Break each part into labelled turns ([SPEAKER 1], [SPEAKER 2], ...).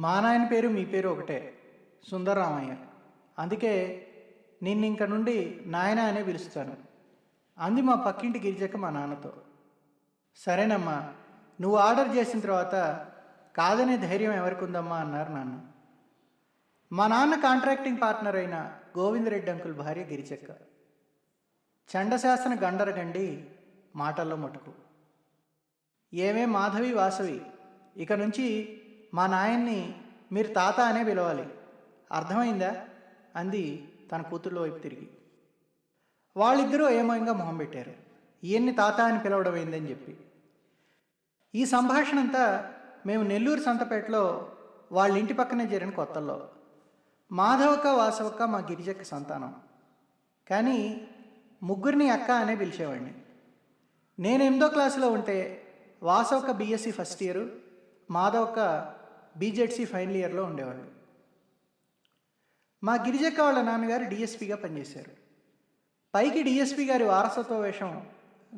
[SPEAKER 1] మా నాయన పేరు మీ పేరు ఒకటే సుందరరామయ్య. అందుకే నిన్ను ఇంక నుండి నాయన అనే పిలుస్తాను. అంది మా పక్కింటి గిరిజక్క మా నాన్నతో. సరేనమ్మా నువ్వు ఆర్డర్ చేసిన తర్వాత కాదనే ధైర్యం ఎవరికి ఉందమ్మా అన్నారు నాన్న. మా నాన్న కాంట్రాక్టింగ్ పార్ట్నర్ అయిన గోవిందరెడ్డి అంకుల్ భార్య గిరిచెక్క చండశాసన గండరగండి మాటల్లో మటుకు. ఏమే మాధవి వాసవి ఇక నుంచి మా నాయన్ని మీరు తాత అనే పిలవాలి. అర్థమైందా? అంది తన కూతుళ్ళ వైపు తిరిగి. వాళ్ళిద్దరూ ఏమయంగా మొహం పెట్టారు. ఈయన్ని తాత అని పిలవడం అయిందని చెప్పి. ఈ సంభాషణ అంతా మేము నెల్లూరు సంతపేటలో వాళ్ళ ఇంటి పక్కనే జరిగిన కొత్తల్లో. మాధవక్క వాసవక్క మా గిరిజక్క సంతానం. కానీ ముగ్గురిని అక్క అనే పిలిచేవాడిని. నేను ఎనిమిదో క్లాసులో ఉంటే వాసవక్క బీఎస్సీ ఫస్ట్ ఇయర్ మాధవక్క బీజెడ్సీ ఫైనల్ ఇయర్లో ఉండేవాళ్ళు. మా గిరిజక్క వాళ్ళ నాన్నగారు డిఎస్పీగా పనిచేశారు. పైకి డిఎస్పీ గారి వారసత్వ వేషం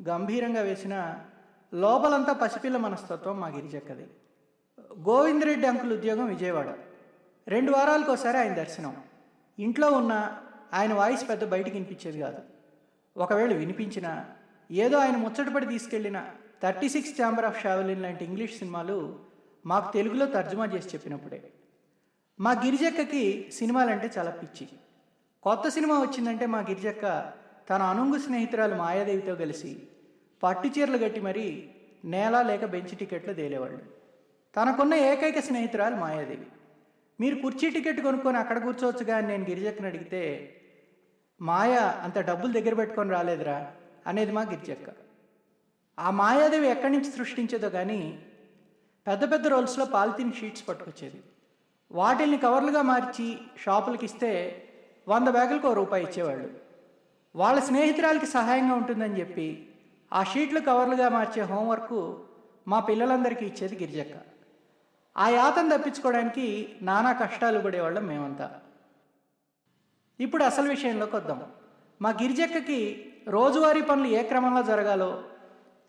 [SPEAKER 1] గంభీరంగా వేసిన లోపలంతా పసిపిల్ల మనస్తత్వం మా గిరిజక్కది. గోవిందరెడ్డి అంకుల్ ఉద్యోగం విజయవాడ. రెండు వారాలకు ఒకసారి ఆయన దర్శనం. ఇంట్లో ఉన్న ఆయన వాయిస్ పెద్ద బయటికి వినిపించేది కాదు. ఒకవేళ వినిపించినా ఏదో ఆయన ముచ్చటపడి తీసుకెళ్ళిన thirty six chamber of Shaolin లాంటి ఇంగ్లీష్ సినిమాలు మాకు తెలుగులో తర్జుమా చేసి చెప్పినప్పుడే. మా గిరిజక్కకి సినిమాలంటే చాలా పిచ్చి. కొత్త సినిమా వచ్చిందంటే మా గిరిజక్క తన అనుంగు స్నేహితురాలు మాయాదేవితో కలిసి పట్టు చీరలు కట్టి మరీ నేల లేక బెంచ్ టికెట్లు తేలేవాళ్ళు. తనకున్న ఏకైక స్నేహితురాలు మాయాదేవి. మీరు కుర్చీ టికెట్ కొనుక్కొని అక్కడ కూర్చోవచ్చుగా అని నేను గిరిజక్కని అడిగితే మాయ అంత డబ్బులు దగ్గర పెట్టుకొని రాలేదురా అనేది మా గిరిజక్క. ఆ మాయాదేవి ఎక్కడి నుంచి సృష్టించేదో కానీ పెద్ద పెద్ద రోల్స్లో పాలిథిన్ షీట్స్ పట్టుకొచ్చేది వాటిల్ని కవర్లుగా మార్చి షాపులకి ఇస్తే వంద బ్యాగులకు ఒక రూపాయి ఇచ్చేవాళ్ళు. వాళ్ళ స్నేహితురాలకి సహాయంగా ఉంటుందని చెప్పి ఆ షీట్లు కవర్లుగా మార్చే హోంవర్క్ మా పిల్లలందరికీ ఇచ్చేది గిరిజక్క. ఆ యాతను తప్పించుకోవడానికి నానా కష్టాలు పడేవాళ్ళం మేమంతా. ఇప్పుడు అసలు విషయంలోకి వద్దాం మా గిరిజక్కకి రోజువారీ పనులు ఏ క్రమంలో జరగాలో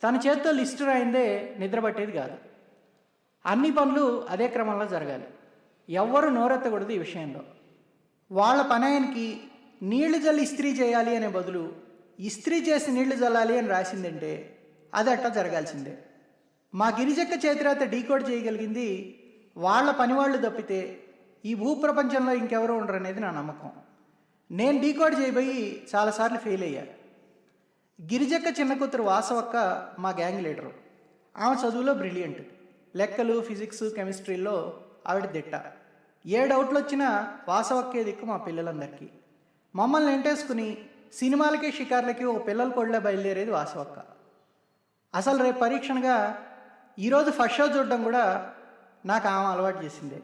[SPEAKER 1] తన చేత్తో లిస్టు రాయిందే నిద్రపట్టేది కాదు. అన్ని పనులు అదే క్రమంలో జరగాలి. ఎవ్వరు నోరెత్తకూడదు ఈ విషయంలో. వాళ్ళ పనాయనికి నీళ్ళు జల్లి ఇస్త్రీ చేయాలి అనే బదులు ఇస్త్రీ చేసి నీళ్ళు జల్లాలి అని రాసిందంటే అది అట్టా జరగాల్సిందే. మా గిరిజక్క చేతిరాత డీకోడ్ చేయగలిగింది వాళ్ళ పనివాళ్ళు తప్పితే ఈ భూప్రపంచంలో ఇంకెవరూ ఉండరు అనేది నా నమ్మకం. నేను డీకోడ్ చేయబోయి చాలాసార్లు ఫెయిల్ అయ్యా గిరిజక్క చిన్న కూతురు వాసవక్క మా గ్యాంగ్ లీడరు. ఆమె చదువులో బ్రిలియంట్. లెక్కలు ఫిజిక్స్ కెమిస్ట్రీలో ఆవిడ దిట్ట. ఏ డౌట్లు వచ్చినా వాసవక్కే దిక్కు మా పిల్లలందరికీ. మమ్మల్ని ఎంటేసుకుని సినిమాలకి షికార్లకి ఓ పిల్లల కొళ్ళే బయలుదేరేది వాసవక్క. అసలు రేపు పరీక్షణగా ఈరోజు ఫస్ట్ షో చూడడం కూడా నాకు ఆమె అలవాటు చేసిందే.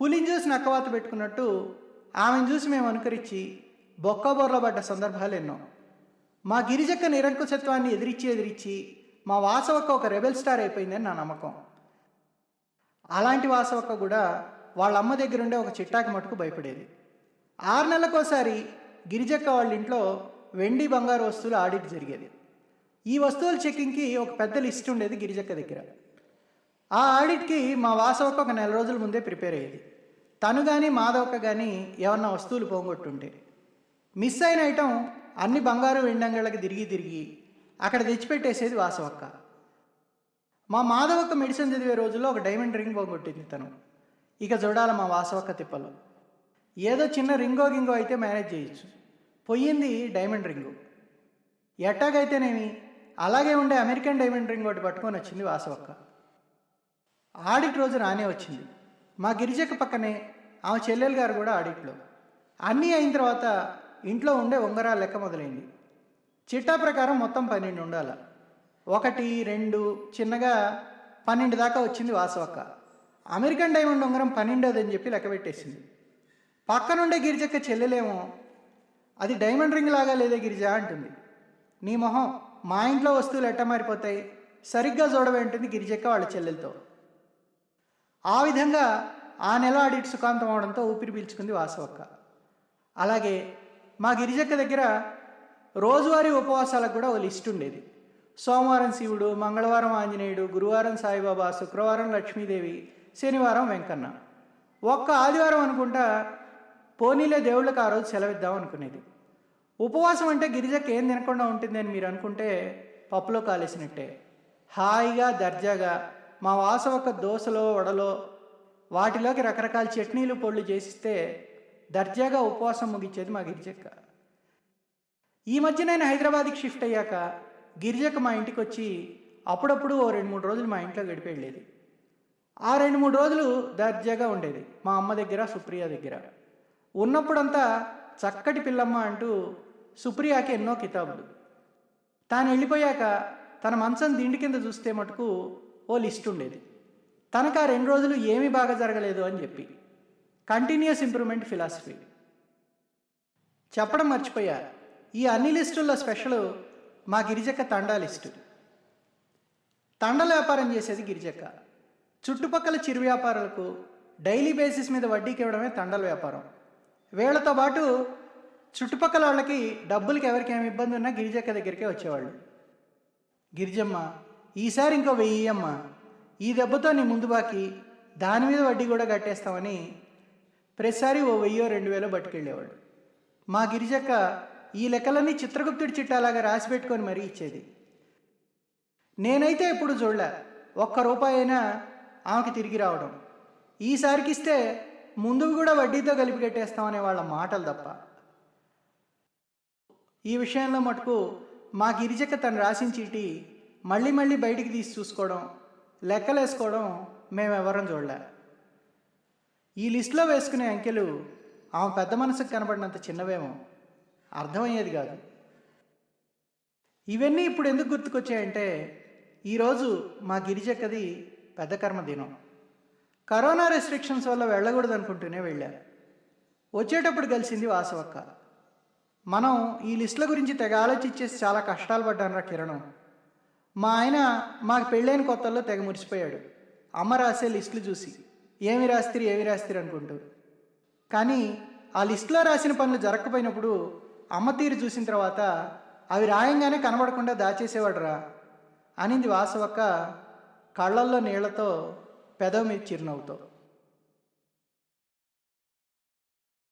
[SPEAKER 1] పులిని చూసి నక్కవాత పెట్టుకున్నట్టు ఆమెను చూసి మేము అనుకరించి బొక్కబోర్లో పడ్డ సందర్భాలు ఎన్నో. మా గిరిజక్క నిరంకుశత్వాన్ని ఎదిరించి ఎదిరించి మా వాసవక్క ఒక రెబెల్ స్టార్ అయిపోయిందని నా నమ్మకం. అలాంటి వాసవక్క కూడా వాళ్ళ అమ్మ దగ్గరుండే ఒక చిట్టాకి మటుకు భయపడేది. ఆరు నెలలకోసారి గిరిజక్క వాళ్ళ ఇంట్లో వెండి బంగారు వస్తువులు ఆడిట్ జరిగేది. ఈ వస్తువుల చెక్కింగ్కి ఒక పెద్ద లిస్ట్ ఉండేది గిరిజక్క దగ్గర. ఆ ఆడిట్కి మా వాసవక్క ఒక నెల రోజుల ముందే ప్రిపేర్ అయ్యేది. తను కానీ మాధవక్క కానీ ఏమన్నా వస్తువులు పోగొట్టుంటే మిస్ అయిన ఐటమ్ అన్ని బంగారు వెండంగళ్ళకి తిరిగి తిరిగి అక్కడ తెచ్చిపెట్టేసేది వాసవక్క. మా మాధవక్క మెడిసిన్ చదివే రోజుల్లో ఒక డైమండ్ రింగ్ పోగొట్టింది తను. ఇక చూడాలి మా వాసవక్క తిప్పలు. ఏదో చిన్న రింగో గింగో అయితే మేనేజ్ చేయొచ్చు. పొయ్యింది డైమండ్ రింగు. ఎట్టాగైతేనేమి అలాగే ఉండే అమెరికన్ డైమండ్ రింగ్ ఒకటి పట్టుకొని వచ్చింది వాసవక్క. ఆడిట్ రోజు రానే వచ్చింది. మా గిరిజక్క పక్కనే ఆమె చెల్లెలు గారు కూడా ఆడిట్లో. అన్నీ అయిన తర్వాత ఇంట్లో ఉండే ఉంగరాల లెక్క మొదలైంది. చిట్టా ప్రకారం మొత్తం పన్నెండు ఉండాల. ఒకటి రెండు చిన్నగా పన్నెండు దాకా వచ్చింది వాసవక్క. అమెరికన్ డైమండ్ ఉంగరం పన్నెండోదని చెప్పి లెక్క పెట్టేసింది. పక్కనుండే గిరిజక్క చెల్లెలేమో అది డైమండ్ రింగ్ లాగా లేదే గిరిజ అంటుంది. నీ మొహం మా ఇంట్లో వస్తువులు ఎట్ట మారిపోతాయి? సరిగ్గా చూడవేంటుంది గిరిజక్క వాళ్ళ చెల్లెలతో. ఆ విధంగా ఆ నెల ఆడిట్ సుఖాంతం అవడంతో ఊపిరి పీల్చుకుంది వాసవక్క. అలాగే మా గిరిజక్క దగ్గర రోజువారీ ఉపవాసాలకు కూడా ఒక లిస్ట్ ఉండేది. సోమవారం శివుడు మంగళవారం ఆంజనేయుడు గురువారం సాయిబాబా శుక్రవారం లక్ష్మీదేవి శనివారం వెంకన్న. ఒక్క ఆదివారం అనుకుంటా పోనీలే దేవుళ్ళకి ఆ రోజు సెలవిద్దాం అనుకునేది. ఉపవాసం అంటే గిరిజకి ఏం తినకుండా ఉంటుందని మీరు అనుకుంటే పప్పులో కాలేసినట్టే. హాయిగా దర్జాగా మా వాస ఒక దోశలో వడలో వాటిలోకి రకరకాల చట్నీలు పొళ్ళు చేసిస్తే దర్జాగా ఉపవాసం ముగించేది మా గిరిజక్క. ఈ మధ్య నేను హైదరాబాద్కి షిఫ్ట్ అయ్యాక గిరిజకు మా ఇంటికి వచ్చి అప్పుడప్పుడు ఓ రెండు మూడు రోజులు మా ఇంట్లో గడిపి వెళ్ళేది ఆ రెండు మూడు రోజులు దర్జాగా ఉండేది మా అమ్మ దగ్గర సుప్రియ దగ్గర. ఉన్నప్పుడంతా చక్కటి పిల్లమ్మ అంటూ సుప్రియాకి ఎన్నో కితాబులు. తాను వెళ్ళిపోయాక తన మంచం దిండి కింద చూస్తే మటుకు ఓ లిస్ట్ ఉండేది. తనకు ఆ రెండు రోజులు ఏమీ బాగా జరగలేదు అని చెప్పి. Continuous improvement philosophy. చెప్పడం మర్చిపోయా ఈ అన్ని లిస్టుల్లో స్పెషల్ మా గిరిజక్క తండాలిస్టు. తండల వ్యాపారం చేసేది గిరిజక్క. చుట్టుపక్కల చిరు వ్యాపారాలకు డైలీ బేసిస్ మీద వడ్డీకి ఇవ్వడమే తండల వ్యాపారం. వీళ్ళతో పాటు చుట్టుపక్కల వాళ్ళకి డబ్బులకి ఎవరికి ఏమి ఇబ్బంది ఉన్నా గిరిజక్క దగ్గరికే వచ్చేవాళ్ళు. గిరిజమ్మ ఈసారి ఇంకో వెయ్యమ్మ. ఈ దెబ్బతో నీ ముందు బాకి దాని మీద వడ్డీ కూడా కట్టేస్తామని ప్రతిసారి ఓ వెయ్యో రెండు వేలో పట్టుకెళ్ళేవాడు మా గిరిజక్క ఈ లెక్కలన్నీ చిత్రగుప్తుడి చిట్టాలాగా రాసి పెట్టుకొని మరీ ఇచ్చేది. నేనైతే ఎప్పుడు చూడలే. ఒక్క రూపాయి అయినా ఆమెకి తిరిగి రావడం. ఈసారికి ఇస్తే ముందుకు కూడా వడ్డీతో కలిపి కట్టేస్తామనే వాళ్ళ మాటలు తప్ప. ఈ విషయంలో మటుకు మా గిరిజక్క తను రాసిన చీటి మళ్ళీ మళ్ళీ బయటికి తీసి చూసుకోవడం లెక్కలేసుకోవడం మేమెవరం చూడలే. ఈ లిస్టులో వేసుకునే అంకెలు ఆమె పెద్ద మనసుకు కనబడినంత చిన్నవేమో. అర్థమయ్యేది కాదు. ఇవన్నీ ఇప్పుడు ఎందుకు గుర్తుకొచ్చాయంటే ఈరోజు మా గిరిజక్కది పెద్ద కర్మదినం. కరోనా రెస్ట్రిక్షన్స్ వల్ల వెళ్ళకూడదు అనుకుంటూనే వెళ్ళా వచ్చేటప్పుడు కలిసింది వాసవక్క. మనం ఈ లిస్టుల గురించి తెగ ఆలోచించేసి చాలా కష్టాలు పడ్డానురా కిరణం. మా ఆయన మాకు పెళ్ళైన కొత్తల్లో తెగ మురిసిపోయాడు. అమ్మ రాసే లిస్టులు చూసి ఏమి రాస్తారు ఏమి రాస్తారు అనుకుంటూ. కానీ ఆ లిస్టులో రాసిన పనులు జరగకపోయినప్పుడు అమ్మ తీరు చూసిన తర్వాత అవి రాయంగానే కనబడకుండా దాచేసేవాడురా అనింది వాసవక్క కళ్ళల్లో నీళ్ళతో పెదవి మీద చిరునవ్వుతో.